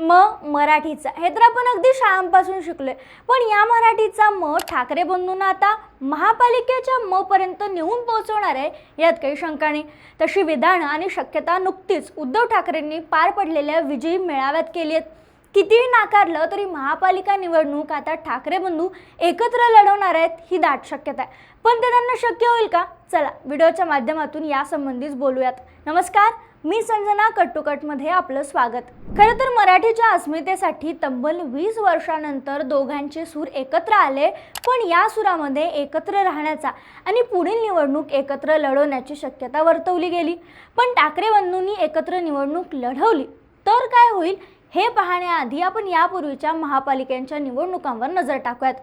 म मराठीचा. हे तर आपण अगदी शाळांपासून शिकलोय. पण या मराठीचा म ठाकरे बंधूंना आता महापालिकेच्या म पर्यंत नेऊन पोहोचवणार आहे यात काही शंका नाही. तशी विधानं आणि शक्यता नुकतीच उद्धव ठाकरेंनी पार पडलेल्या विजयी मेळाव्यात केली आहेत. कितीही नाकारलं तरी महापालिका निवडणूक आता ठाकरे बंधू एकत्र लढवणार आहेत ही दाट शक्यता आहे. पण ते त्यांना शक्य होईल का? चला व्हिडिओच्या माध्यमातून यासंबंधीच बोलूयात. नमस्कार. मी संजना कट्टुकटमध्ये आपलं स्वागत. खरं तर मराठीच्या अस्मितेसाठी तब्बल वीस वर्षानंतर दोघांचे सूर एकत्र आले पण या सुरामध्ये एकत्र राहण्याचा आणि पुढील निवडणूक एकत्र लढवण्याची शक्यता वर्तवली गेली. पण टाकरे बंधूंनी एकत्र निवडणूक लढवली. तर काय होईल हे पाहण्याआधी आपण यापूर्वीच्या महापालिकांच्या निवडणुकांवर नजर टाकूयात.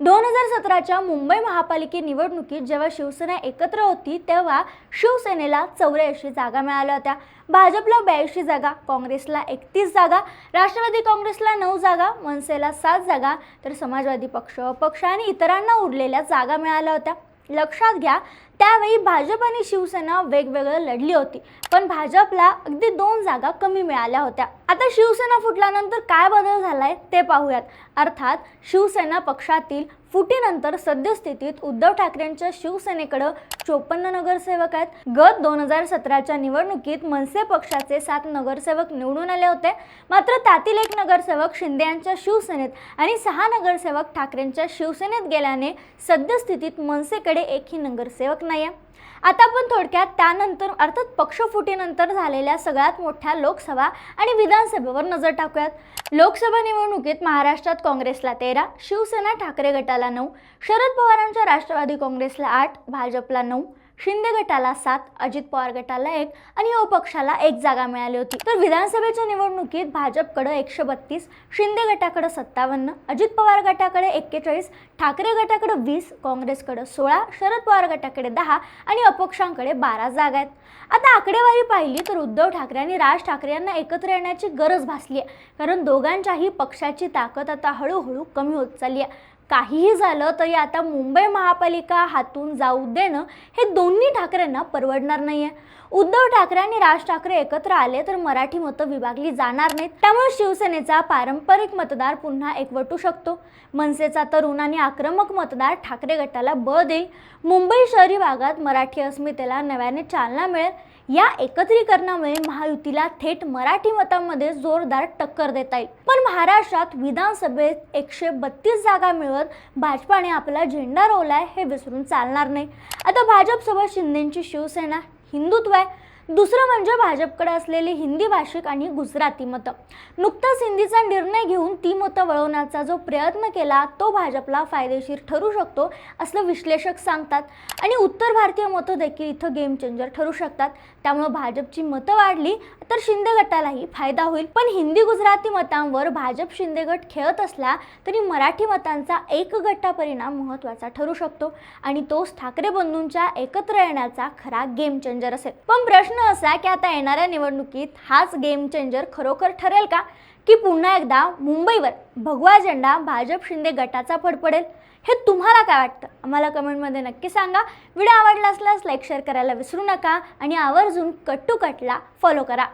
दोन हजार सतराच्या मुंबई महापालिके निवडणुकीत जेव्हा शिवसेना एकत्र होती तेव्हा शिवसेनेला चौऱ्याऐंशी जागा मिळाल्या होत्या. भाजपला ब्याऐंशी जागा काँग्रेसला एकतीस जागा राष्ट्रवादी काँग्रेसला नऊ जागा मनसेला सात जागा तर समाजवादी पक्ष अपक्ष आणि इतरांना उरलेल्या जागा मिळाल्या होत्या. लक्षात घ्या त्यावेळी भाजप आणि शिवसेना वेगवेगळं लढली होती. पण भाजपला अगदी दोन जागा कमी मिळाल्या होत्या. आता शिवसेना फुटल्यानंतर काय बदल झालाय ते पाहूयात. अर्थात शिवसेना पक्षातील फुटीनंतर सद्यस्थितीत उद्धव ठाकरेंच्या शिवसेनेकडं चोपन्न नगरसेवक आहेत. गत दोन हजार सतराच्या निवडणुकीत मनसे पक्षाचे सात नगरसेवक निवडून आले होते. मात्र त्यातील एक नगरसेवक शिंदे यांच्या शिवसेनेत आणि सहा नगरसेवक ठाकरेंच्या शिवसेनेत गेल्याने सद्यस्थितीत मनसेकडे एकही नगरसेवक नाही आहे आता आपण थोडक्यात त्यानंतर अर्थात पक्षफुटीनंतर झालेल्या सगळ्यात मोठ्या लोकसभा आणि विधानसभेवर नजर टाकूयात. लोकसभा निवडणुकीत महाराष्ट्रात काँग्रेसला तेरा शिवसेना ठाकरे गटाला नऊ शरद पवारांच्या राष्ट्रवादी काँग्रेसला आठ भाजपला नऊ शिंदे गटाला सात अजित पवार गटाला एक आणि अपक्षाला एक जागा मिळाली होती. तर विधानसभेच्या निवडणुकीत भाजपकडे एकशे बत्तीस शिंदे गटाकडे सत्तावन्न अजित पवार गटाकडे एक्केचाळीस ठाकरे गटाकडे वीस काँग्रेसकडे सोळा शरद पवार गटाकडे दहा आणि अपक्षांकडे बारा जागा आहेत. आता आकडेवारी पाहिली तर उद्धव ठाकरे आणि राज ठाकरे यांना एकत्र येण्याची गरज भासली आहे. कारण दोघांच्याही पक्षाची ताकद आता हळूहळू कमी होत चालली आहे. काहीही झालं तरी आता मुंबई महापालिका हातून जाऊ देणं हे दोन्ही ठाकरेंना परवडणार नाही आहे उद्धव ठाकरे आणि राज ठाकरे एकत्र आले तर मराठी मतं विभागली जाणार नाहीत. त्यामुळे शिवसेनेचा पारंपरिक मतदार पुन्हा एकवटू शकतो. मनसेचा तरुण आणि आक्रमक मतदार ठाकरे गटाला बळ देईल. मुंबई शहरी भागात मराठी अस्मितेला नव्याने चालना मिळेल. या एकत्रीकरणामुळे महायुतीला थेट मराठी मतांमध्ये जोरदार टक्कर देता येईल पण महाराष्ट्रात विधानसभेत एकशे बत्तीस जागा मिळवत भाजपाने आपला झेंडा रोवलाय हे विसरून चालणार नाही. आता भाजपसोबत शिंदेची शिवसेना हिंदुत्व आहे. दुसरं म्हणजे भाजपकडे असलेली हिंदी भाषिक आणि गुजराती मतं. नुकताच हिंदीचा निर्णय घेऊन ती मतं वळवण्याचा जो प्रयत्न केला तो भाजपला फायदेशीर ठरू शकतो असं विश्लेषक सांगतात. आणि उत्तर भारतीय मतं देखील इथं गेम चेंजर ठरू शकतात. त्यामुळे भाजपची मतं वाढली तर शिंदे गटालाही फायदा होईल. पण हिंदी गुजराती मतांवर भाजप शिंदे गट खेळत असला तरी मराठी मतांचा एक गट्टा परिणाम महत्त्वाचा ठरू शकतो. आणि तोच ठाकरे बंधूंच्या एकत्र येण्याचा खरा गेम चेंजर असेल. पण प्रश्न असा की आता येणाऱ्या निवडणुकीत हाच गेम चेंजर खरोखर ठरेल का? की पुन्हा एकदा मुंबईवर भगवा झेंडा भाजप शिंदे गटाचा फडफडेल? हे तुम्हाला काय वाटतं? आम्हाला कमेंटमध्ये नक्की सांगा. व्हिडिओ आवडला असल्यास लाईक शेअर करायला विसरू नका आणि आवर्जून कट्टू कटला फॉलो करा.